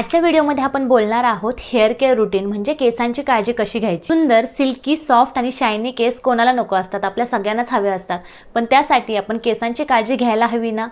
आजच्या व्हिडिओमध्ये आपण बोलणार आहोत हेअर केअर रुटीन म्हणजे केसांची काळजी कशी घ्यायची? सुंदर सिल्की सॉफ्ट आणि शायनी केस कोणाला नको असतात? आपल्या सगळ्यांनाच हवे असतात. पण त्यासाठी आपण केसांची काळजी घ्यायला हवी ना?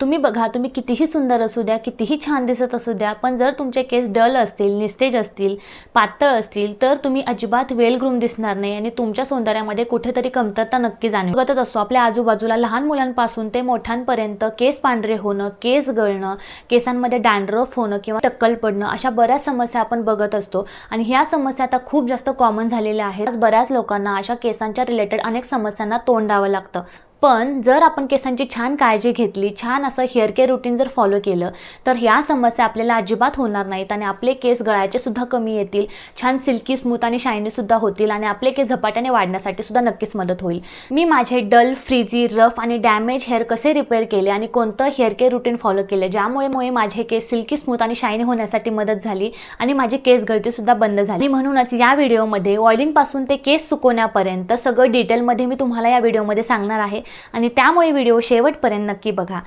तुम्ही बघा तुम्ही कितीही सुंदर असू द्या कितीही छान दिसत असू द्या पण जर तुमचे केस डल असतील निस्तेज असतील पातळ असतील तर तुम्ही अजिबात वेल ग्रूम दिसणार नाही आणि तुमच्या सौंदर्यामध्ये कुठेतरी कमतरता नक्की जाणवेल बघतच असतो आपल्या आजूबाजूला लहान मुलांपासून ते मोठ्यांपर्यंत केस पांढरे होणं केस गळणं केसांमध्ये डॅन्ड्रफ होणं किंवा टक्कल पडणं अशा बऱ्याच समस्या आपण बघत असतो. आणि ह्या समस्या आता खूप जास्त कॉमन झालेल्या आहेत. बऱ्याच लोकांना अशा केसांच्या रिलेटेड अनेक समस्यांना तोंड द्यावं लागतं. पण जर आपण केसांची छान काळजी घेतली छान असं हेअर केअर रुटीन जर फॉलो केलं तर ह्या समस्या आपल्याला अजिबात होणार नाहीत आणि आपले केस गळायचे सुद्धा कमी येतील छान सिल्की स्मूथ आणि शायनी सुद्धा होतील आणि आपले केस झपाट्याने वाढण्यासाठी सुद्धा नक्कीच मदत होईल. मी माझे डल फ्रीजी रफ आणि डॅमेज हेअर कसे रिपेअर केले आणि कोणतं हेअर केअर रुटीन फॉलो केलं ज्यामुळे मुळे माझे केस सिल्की स्मूथ आणि शायनी होण्यासाठी मदत झाली आणि माझी केस गळती सुद्धा बंद झाली. म्हणूनच या व्हिडिओमध्ये ऑइलिंगपासून ते केस सुकवण्यापर्यंत सगळं डिटेलमध्ये मी तुम्हाला या व्हिडिओमध्ये सांगणार आहे. आणि त्यामुळे व्हिडिओ शेवटपर्यंत नक्की बघा.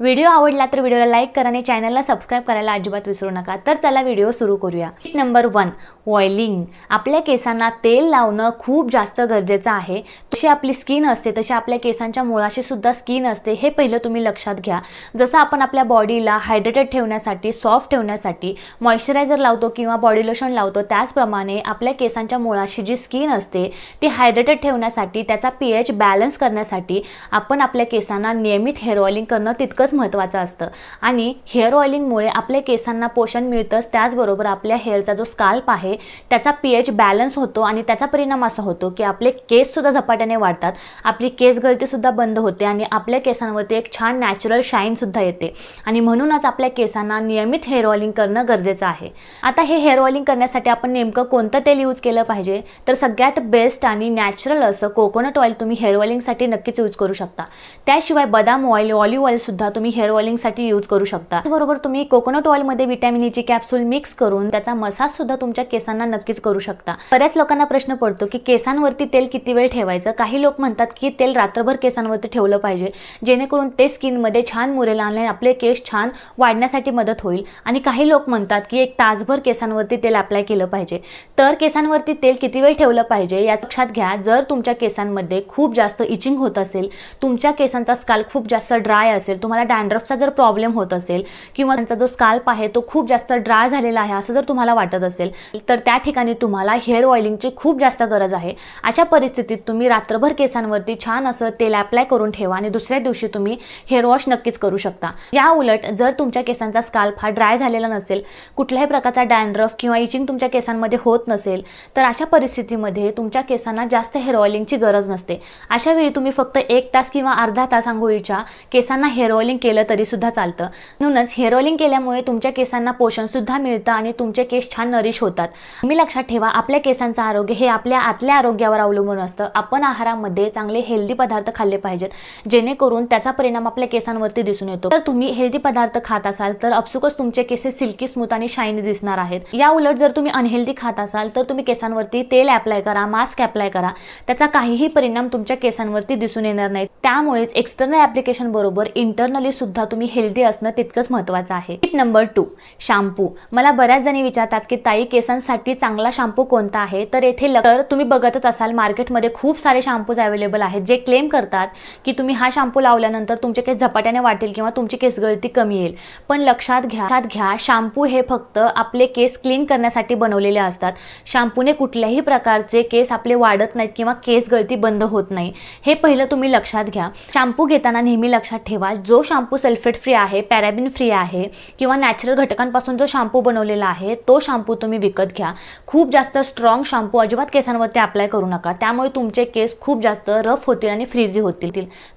व्हिडिओ आवडला तर व्हिडिओला लाईक करा आणि चॅनलला सबस्क्राईब करायला अजिबात विसरू नका. तर चला व्हिडिओ सुरू करूया. नंबर वन ऑइलिंग आपल्या केसांना तेल लावणं खूप जास्त गरजेचं आहे. जशी आपली स्किन असते तशी आपल्या केसांच्या मुळाशी सुद्धा स्किन असते हे पहिलं तुम्ही लक्षात घ्या. जसं आपण आपल्या बॉडीला हायड्रेटेड ठेवण्यासाठी सॉफ्ट ठेवण्यासाठी मॉइश्चरायझर लावतो किंवा बॉडी लोशन लावतो त्याचप्रमाणे आपल्या केसांच्या मुळाशी जी स्किन असते ती हायड्रेटेड ठेवण्यासाठी त्याचा पी एच बॅलन्स करण्यासाठी आपण आपल्या केसांना नियमित हेअर ऑइलिंग करणं तितकंच महत्त्वाचं असतं. आणि हेअर ऑइलिंगमुळे आपल्या केसांना पोषण मिळतंच. त्याचबरोबर आपल्या हेअरचा जो स्काल्प आहे त्याचा पी एच बॅलन्स होतो आणि त्याचा परिणाम असा होतो की आपले केससुद्धा झपाट्याने वाढतात. आपली केस गळतीसुद्धा बंद होते आणि आपल्या केसांवरती एक छान नॅचरल शाईनसुद्धा येते. आणि म्हणूनच आपल्या केसांना नियमित हेअर ऑइलिंग करणं गरजेचं आहे. आता हे हेअर ऑइलिंग करण्यासाठी आपण नेमकं कोणतं तेल यूज केलं पाहिजे? तर सगळ्यात बेस्ट आणि नॅचरल असं कोकोनट ऑइल तुम्ही हेअर ऑइलिंगसाठी नक्की नक्कीच यूज करू शकता. त्याशिवाय बदाम ऑइल ऑलिव्ह ऑइल सुद्धा तुम्ही हेअर ऑइलिंगसाठी यूज करू शकता. बरोबर तुम्ही कोकोनट ऑइलमध्ये व्हिटॅमिन ईची कॅप्सूल मिक्स करून त्याचा मसाज सुद्धा तुमच्या केसांना नक्कीच करू शकता. बऱ्याच लोकांना प्रश्न पडतो की केसांवरती तेल किती वेळ ठेवायचं? काही लोक म्हणतात की तेल रात्रभर केसांवरती ठेवलं पाहिजे जेणेकरून ते स्किनमध्ये छान मुरेल आणि आपले केस छान वाढण्यासाठी मदत होईल. आणि काही लोक म्हणतात की एक तासभर केसांवरती तेल अप्लाय केलं पाहिजे. तर केसांवरती तेल किती वेळ ठेवलं पाहिजे? या लक्षात घ्या जर तुमच्या केसांमध्ये खूप जास्त इचिंग होत असेल तुमच्या केसांचा स्काल्प खूप जास्त ड्राय असेल तुम्हाला डॅन्ड्रफचा जर प्रॉब्लेम होत असेल किंवा त्यांचा जो स्काल्प आहे तो खूप जास्त ड्राय झालेला आहे असं जर तुम्हाला वाटत असेल तर त्या ठिकाणी तुम्हाला हेअर ऑइलिंगची खूप जास्त गरज आहे. अशा परिस्थितीत तुम्ही रात्रभर केसांवरती छान असं तेल अप्लाय करून ठेवा आणि दुसऱ्या दिवशी तुम्ही हेअर वॉश नक्कीच करू शकता. या उलट जर तुमच्या केसांचा स्काल्प हा ड्राय झालेला नसेल कुठल्याही प्रकारचा डॅन्ड्रफ किंवा इचिंग तुमच्या केसांमध्ये होत नसेल तर अशा परिस्थितीमध्ये तुमच्या केसांना जास्त हेअर ऑइलिंगची गरज नसते. अशा वेळी तुम्ही फक्त फक्त एक तास किंवा अर्धा तास आंघोळीच्या केसांना हेअर ऑइलिंग केलं तरी सुद्धा चालतं. म्हणूनच हेअर ऑइलिंग केल्यामुळे तुमच्या केसांना पोषण सुद्धा मिळतं आणि तुमचे केस छान नरिश होतात. मी लक्षात ठेवा आपल्या केसांचं आरोग्य हे आपल्या आतल्या आरोग्यावर अवलंबून असतं. आपण आहारामध्ये चांगले हेल्दी पदार्थ खाल्ले पाहिजेत जेणेकरून त्याचा परिणाम आपल्या केसांवरती दिसून येतो. तर तुम्ही हेल्दी पदार्थ खात असाल तर अपसुकच तुमचे केस सिल्की स्मूथ आणि शायनी दिसणार आहेत. या उलट जर तुम्ही अनहेल्दी खात असाल तर तुम्ही केसांवरती तेल अप्लाय करा मास्क अप्लाय करा. त्याचा काहीही परिणाम तुमच्या केसांवरती दिसून येणार नाही त्यामुळेच एक्सटर्नल ऍप्लिकेशन बरोबर इंटरनली सुद्धा तुम्ही हेल्दी असणं तितकंच महत्त्वाचं आहे. टिप नंबर टू शॅम्पू मला बऱ्याच जणी विचारतात की ताई केसांसाठी चांगला शॅम्पू कोणता आहे? तर येथे तर तुम्ही बघतच असाल मार्केटमध्ये खूप सारे शॅम्पूज अवेलेबल आहेत जे क्लेम करतात की तुम्ही हा शॅम्पू लावल्यानंतर तुमचे केस झपाट्याने वाटेल किंवा तुमची केस गळती कमी येईल. पण लक्षात घ्या लक्षात घ्या शॅम्पू हे फक्त आपले केस क्लीन करण्यासाठी बनवलेले असतात. शॅम्पूने कुठल्याही प्रकारचे केस आपले वाढत नाहीत किंवा केस गळती बंद होत नाही. हे पहिलं तुम्ही लक्षात घ्या. शॅम्पू घेताना नेहमी लक्षात ठेवा जो शॅम्पू सल्फेट फ्री आहे पॅराबिन फ्री आहे किंवा नॅचरल घटकांपासून जो शॅम्पू बनवलेला आहे तो शॅम्पू तुम्ही विकत घ्या. खूप जास्त स्ट्रॉंग शॅम्पू अजिबात केसांवरती अप्लाय करू नका. त्यामुळे तुमचे केस खूप जास्त रफ होतील आणि फ्रीजी होतील.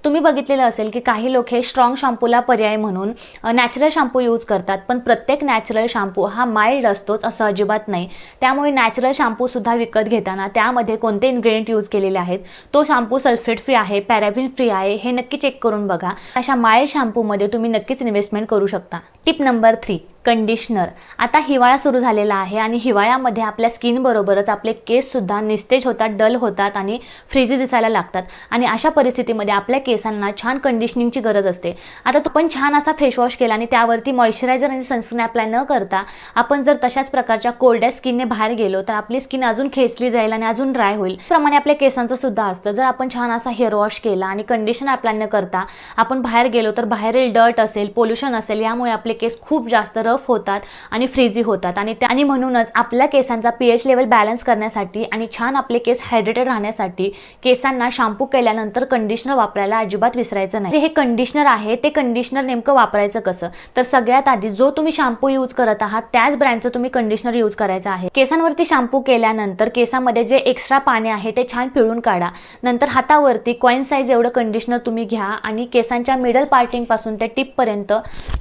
तुम्ही बघितलेलं असेल की काही लोक हे स्ट्रॉंग शॅम्पूला पर्याय म्हणून नॅचरल शॅम्पू यूज करतात पण प्रत्येक नॅचरल शॅम्पू हा माइल्ड असतोच असं अजिबात नाही. त्यामुळे नॅचरल शॅम्पूसुद्धा विकत घेताना त्यामध्ये कोणते इन्ग्रेडियंट यूज केलेले आहेत तो शॅम्पू सल्फेट फ्री आहे पॅराबिन फ्री आहे हे नक्की चेक करून बघा. अशा माइल्ड शॅम्पूमध्ये तुम्ही नक्कीच इन्व्हेस्टमेंट करू शकता. Tip number three conditioner. आता हिवाळा सुरू झालेला आहे आणि हिवाळ्यामध्ये आपल्या स्किनबरोबरच आपले केससुद्धा निस्तेज होतात डल होतात आणि फ्रीजी दिसायला लागतात. आणि अशा परिस्थितीमध्ये आपल्या केसांना छान कंडिशनिंगची गरज असते. आता तो पण छान असा फेसवॉश केला आणि त्यावरती मॉइश्चरायझर आणि सनस्क्रीन अप्लाय न करता आपण जर तशाच प्रकारच्या कोरड्या स्किनने बाहेर गेलो तर आपली स्किन अजून खेचली जाईल आणि अजून ड्राय होईल. प्रमाणे आपल्या केसांचं सुद्धा असतं. जर आपण छान असा हेअर वॉश केला आणि कंडिशनर अप्लाय न करता आपण बाहेर गेलो तर बाहेरील डर्ट असेल पोल्युशन असेल यामुळे आपले केस खूप जास्त रफ होतात आणि फ्रीजी होतात. आणि त्या आणि म्हणूनच आपल्या केसांचा पी एच लेवल बॅलन्स करण्यासाठी आणि छान आपले केस हायड्रेटेड राहण्यासाठी केसांना शॅम्पू केल्यानंतर कंडिशनर वापरायला अजिबात विसरायचं नाही. जे हे कंडिशनर आहे ते कंडिशनर नेमकं वापरायचं कसं? तर सगळ्यात आधी जो तुम्ही शॅम्पू यूज करत आहात त्याच ब्रँडचं तुम्ही कंडिशनर यूज करायचं आहे. केसांवरती शॅम्पू केल्यानंतर केसामध्ये जे एक्स्ट्रा पाणी आहे ते छान पिळून काढा. नंतर हातावरती कॉईन साईज एवढं कंडिशनर तुम्ही घ्या आणि केसांच्या मिडल पार्टिंगपासून ते टिपपर्यंत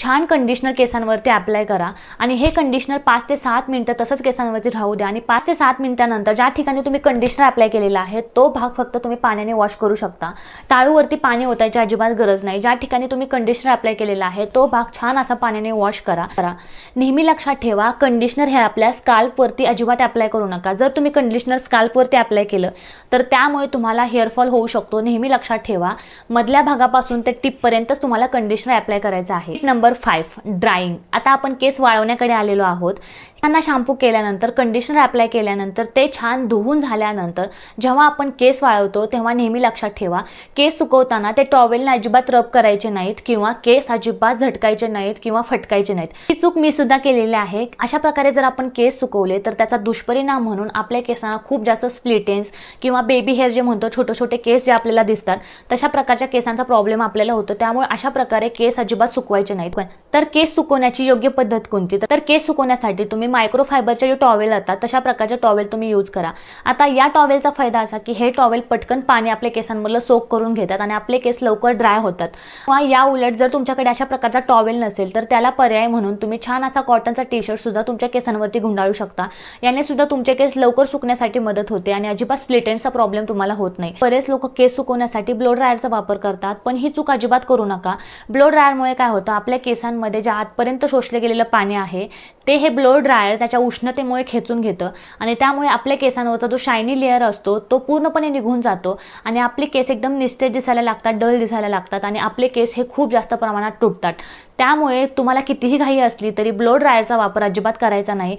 छान कंडिशनर केसांवरती अप्लाय करा. आणि हे कंडिशनर पाच ते सात मिनटं तसंच केसांवरती राहू द्या. आणि पाच ते सात मिनिटानंतर ज्या ठिकाणी तुम्ही कंडिशनर अप्लाय केलेला आहे तो भाग फक्त तुम्ही पाण्याने वॉश करू शकता. टाळूवरती पाणी ओतायची अजिबात गरज नाही. ज्या ठिकाणी तुम्ही कंडिशनर अप्लाय केलेला आहे तो भाग छान असा पाण्याने वॉश करा. करा. नेहमी लक्षात ठेवा कंडिशनर हे आपल्या स्काल्पवरती अजिबात अप्लाय करू नका. जर तुम्ही कंडिशनर स्काल्पवरती अप्लाय केलं तर त्यामुळे तुम्हाला हेअरफॉल होऊ शकतो. नेहमी लक्षात ठेवा. मधल्या भागापासून ते टिपपर्यंतच तुम्हाला कंडिशनर अप्लाय करायचं आहे. नंबर फाईव्ह ड्राईंग आता आपण केस वाळवण्याकडे आलेलो आहोत. त्यांना शॅम्पू केल्यानंतर कंडिशनर अप्लाय केल्यानंतर ते छान धुवून झाल्यानंतर जेव्हा आपण केस वाळवतो तेव्हा नेहमी लक्षात ठेवा केस सुकवताना ते टॉवेलने अजिबात रब करायचे नाहीत किंवा केस अजिबात झटकायचे नाहीत किंवा फटकायचे नाहीत. ही चूक मी सुद्धा केलेली आहे. अशा प्रकारे जर आपण केस सुकवले तर त्याचा दुष्परिणाम म्हणून आपल्या केसांना खूप जास्त स्प्लिटेन्स किंवा बेबी हेअर जे म्हणतो छोटे छोटे केस जे आपल्याला दिसतात तशा प्रकारच्या केसांचा प्रॉब्लेम आपल्याला होतो. त्यामुळे अशा प्रकारे केस अजिबात सुकवायचे नाहीत. तर केस सुकवण्याची योग्य पद्धत कोणती? तर केस सुकवण्यासाठी तुम्ही मायक्रोफायबरचे जे टॉवेल असतात तशा प्रकारचे टॉवेल तुम्ही यूज करा. आता या टॉवेलचा फायदा असा की हे टॉवेल पटकन पाणी आपल्या केसांमधलं सोक करून घेतात आणि आपले केस लवकर ड्राय होतात. किंवा या उलट जर तुमच्याकडे अशा प्रकारचा टॉवेल नसेल तर त्याला पर्याय म्हणून तुम्ही छान असा कॉटनचा टी शर्ट सुद्धा तुमच्या केसांवरती गुंडाळू शकता. याने सुद्धा तुमचे केस लवकर सुकण्यासाठी मदत होते आणि अजिबात स्प्लिटेंटचा प्रॉब्लेम तुम्हाला होत नाही. बरेच लोक केस सुकवण्यासाठी ब्लो ड्रायरचा वापर करतात पण ही चूक अजिबात करू नका. ब्लो ड्रायरमुळे काय होतं? आपल्या केसांमध्ये जे आतपर्यंत शोषले गेलेलं पाणी आहे ते हे ब्लो ड्रायर त्याच्या उष्णतेमुळे खेचून घेतं. आणि त्यामुळे आपल्या केसांवरचा जो शायनी लेअर असतो तो पूर्णपणे निघून जातो. आणि आपले केस एकदम निस्तेज दिसायला लागतात डल दिसायला लागतात आणि आपले केस हे खूप जास्त प्रमाणात तुटतात. त्यामुळे तुम्हाला कितीही घाई असली तरी ब्लो ड्रायरचा वापर अजिबात करायचा नाही.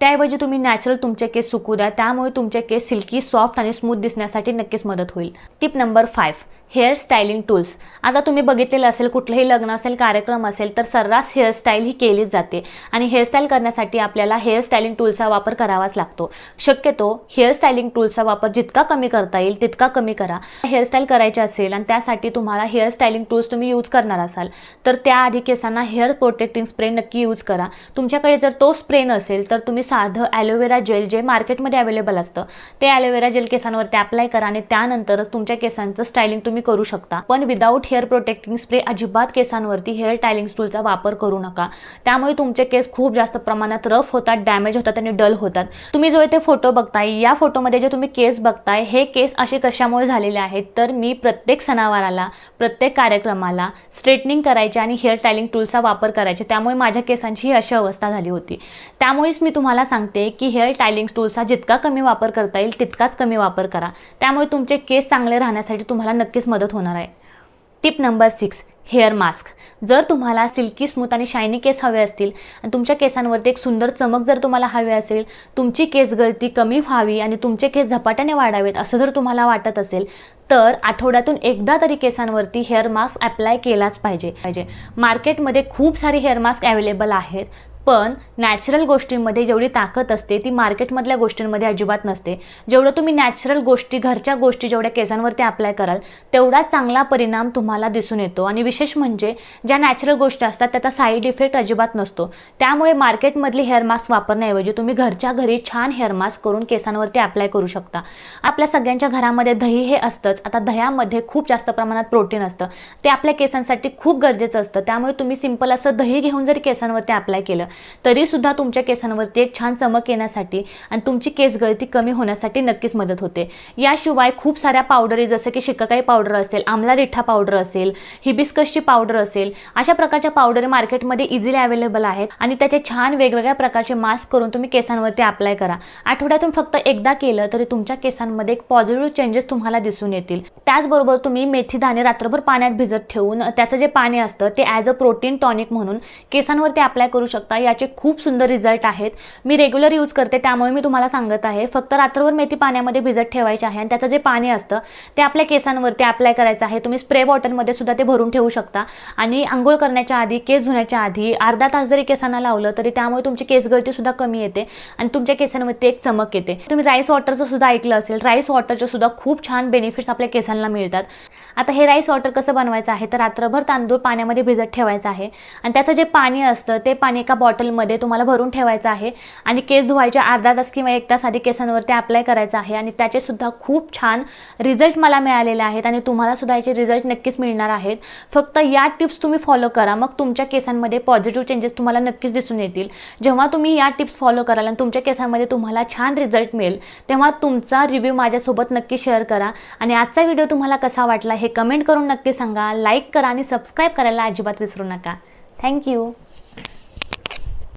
त्याऐवजी तुम्ही नॅचरल तुमचे केस सुकू द्या. त्यामुळे तुमचे केस सिल्की सॉफ्ट आणि स्मूथ दिसण्यासाठी नक्कीच मदत होईल. Tip number five hair styling tools. आता तुम्ही बघितलेलं असेल कुठलंही लग्न असेल कार्यक्रम असेल तर सर्रास हेअरस्टाईल ही केलीच जाते. आणि हेअरस्टाईल करण्यासाठी आपल्याला हेअर स्टायलिंग टूल्सचा वापर करावाच लागतो. शक्यतो हेअर स्टायलिंग टूल्सचा वापर जितका कमी करता येईल तितका कमी करा. हेअरस्टाईल करायची असेल आणि त्यासाठी तुम्हाला हेअर स्टायलिंग टूल्स तुम्ही यूज करणार असाल तर त्याआधी केसांना हेअर प्रोटेक्टिंग स्प्रे नक्की यूज करा. तुमच्याकडे जर तो स्प्रे नसेल तर तुम्ही साधं ॲलोवेरा जेल जे मार्केटमध्ये अवेलेबल असतं ते ॲलोवेरा जेल केसांवरती अप्लाय करा आणि त्यानंतरच तुमच्या केसांचं स्टायलिंग तुम्ही करू शकता. पण विदाऊट हेअर प्रोटेक्टिंग स्प्रे अजिबात केसांवरती हेअर टायलिंग टूलचा वापर करू नका. त्यामुळे तुमचे केस खूप जास्त प्रमाणात रफ होतात डॅमेज होतात आणि डल होतात. तुम्ही जो इथे फोटो बघताय या फोटोमध्ये जे तुम्ही केस बघताय हे केस असे कशामुळे झालेले आहेत? तर मी प्रत्येक सणावाराला प्रत्येक कार्यक्रमाला स्ट्रेटनिंग करायचे आणि हेअर टायलिंग टूलचा वापर करायचे. त्यामुळे माझ्या केसांची ही अशी अवस्था झाली होती. त्यामुळेच मी तुम्हाला सांगते की हेअर टायलिंग टूलचा जितका कमी वापर करता येईल तितकाच कमी वापर करा. त्यामुळे तुमचे केस चांगले राहण्यासाठी तुम्हाला नक्कीच मदत होणार आहे. Tip number six hair mask जर तुम्हाला सिल्की स्मूथ आणि शायनी केस हवे असतील आणि तुमच्या केसांवरती एक सुंदर चमक जर तुम्हाला हवी असेल तुमची केस गळती कमी व्हावी आणि तुमचे केस झपाट्याने वाढावेत असं जर तुम्हाला वाटत असेल तर आठवड्यातून एकदा तरी केसांवरती हेअर मास्क अप्लाय केलाच पाहिजे. पाहिजे मार्केटमध्ये खूप सारे हेअर मास्क अवेलेबल आहेत. पण नॅचरल गोष्टींमध्ये जेवढी ताकद असते ती मार्केटमधल्या गोष्टींमध्ये अजिबात नसते. जेवढं तुम्ही नॅचरल गोष्टी घरच्या गोष्टी जेवढ्या केसांवरती अप्लाय कराल तेवढा चांगला परिणाम तुम्हाला दिसून येतो. आणि विशेष म्हणजे ज्या नॅचरल गोष्टी असतात त्याचा साईड इफेक्ट अजिबात नसतो. त्यामुळे मार्केटमधली हेअर मास्क वापरण्याऐवजी तुम्ही घरच्या घरी छान हेअर मास्क करून केसांवरती अप्लाय करू शकता. आपल्या सगळ्यांच्या घरामध्ये दही हे असतंच. आता दह्यामध्ये खूप जास्त प्रमाणात प्रोटीन असतं. ते आपल्या केसांसाठी खूप गरजेचं असतं. त्यामुळे तुम्ही सिंपल असं दही घेऊन जरी केसांवरती अप्लाय केलं तरीसुद्धा तुमच्या केसांवरती एक छान चमक येण्यासाठी आणि तुमची केस गळती कमी होण्यासाठी नक्कीच मदत होते. याशिवाय खूप साऱ्या पावडरी जसं की शिकाकाई पावडर असेल आमला रिठा पावडर असेल हिबिस्कसची पावडर असेल अशा प्रकारच्या पावडर मार्केटमध्ये इझिली अवेलेबल आहेत आणि त्याचे छान वेगवेगळ्या प्रकारचे मास्क करून तुम्ही केसांवरती अप्लाय करा. आठवड्यातून फक्त एकदा केलं तरी तुमच्या केसांमध्ये एक पॉझिटिव्ह चेंजेस तुम्हाला दिसून येतील. त्याचबरोबर तुम्ही मेथी दाणे रात्रभर पाण्यात भिजत ठेवून त्याचं जे पाणी असतं ते ॲज अ प्रोटीन टॉनिक म्हणून केसांवरती अप्लाय करू शकता. याचे खूप सुंदर रिझल्ट आहेत. मी रेग्युलर यूज करते त्यामुळे मी तुम्हाला सांगत आहे. फक्त रात्रभर मेथी पाण्यामध्ये भिजत ठेवायचे आहे आणि त्याचं जे पाणी असतं ते आपल्या केसांवरती अप्लाय करायचं आहे. तुम्ही स्प्रे बॉटलमध्ये सुद्धा ते भरून ठेवू शकता. आणि आंघोळ करण्याच्या आधी केस धुण्याच्या आधी अर्धा तास जरी केसांना लावलं तरी त्यामुळे तुमची केस गळती सुद्धा कमी येते आणि तुमच्या केसांवरती एक चमक येते. तुम्ही राईस वॉटरचं सुद्धा ऐकलं असेल. राईस वॉटरचे सुद्धा खूप छान बेनिफिट्स आपल्या केसांना मिळतात. आता हे राईस वॉटर कसं बनवायचं आहे? तर रात्रभर तांदूळ पाण्यामध्ये भिजत ठेवायचं आहे. आणि त्याचं जे पाणी असतं ते पाणी एका बॉटलमध्ये तुम्हाला भरून ठेवायचं आहे आणि केस धुवायच्या अर्धा तास किंवा एक तास आधी केसांवरती अप्लाय करायचं आहे आणि त्याचेसुद्धा खूप छान रिझल्ट मला मिळालेले आहेत आणि तुम्हालासुद्धा याचे रिझल्ट नक्कीच मिळणार आहेत. फक्त या टिप्स तुम्ही फॉलो करा मग तुमच्या केसांमध्ये पॉझिटिव्ह चेंजेस तुम्हाला नक्कीच दिसून येतील. जेव्हा तुम्ही या टिप्स फॉलो कराल आणि तुमच्या केसांमध्ये तुम्हाला छान रिझल्ट मिळेल तेव्हा तुमचा रिव्ह्यू माझ्यासोबत नक्की शेअर करा. आणि आजचा व्हिडिओ तुम्हाला कसा वाटला हे कमेंट करून नक्की सांगा. लाईक करा आणि सबस्क्राईब करायला अजिबात विसरू नका. थँक्यू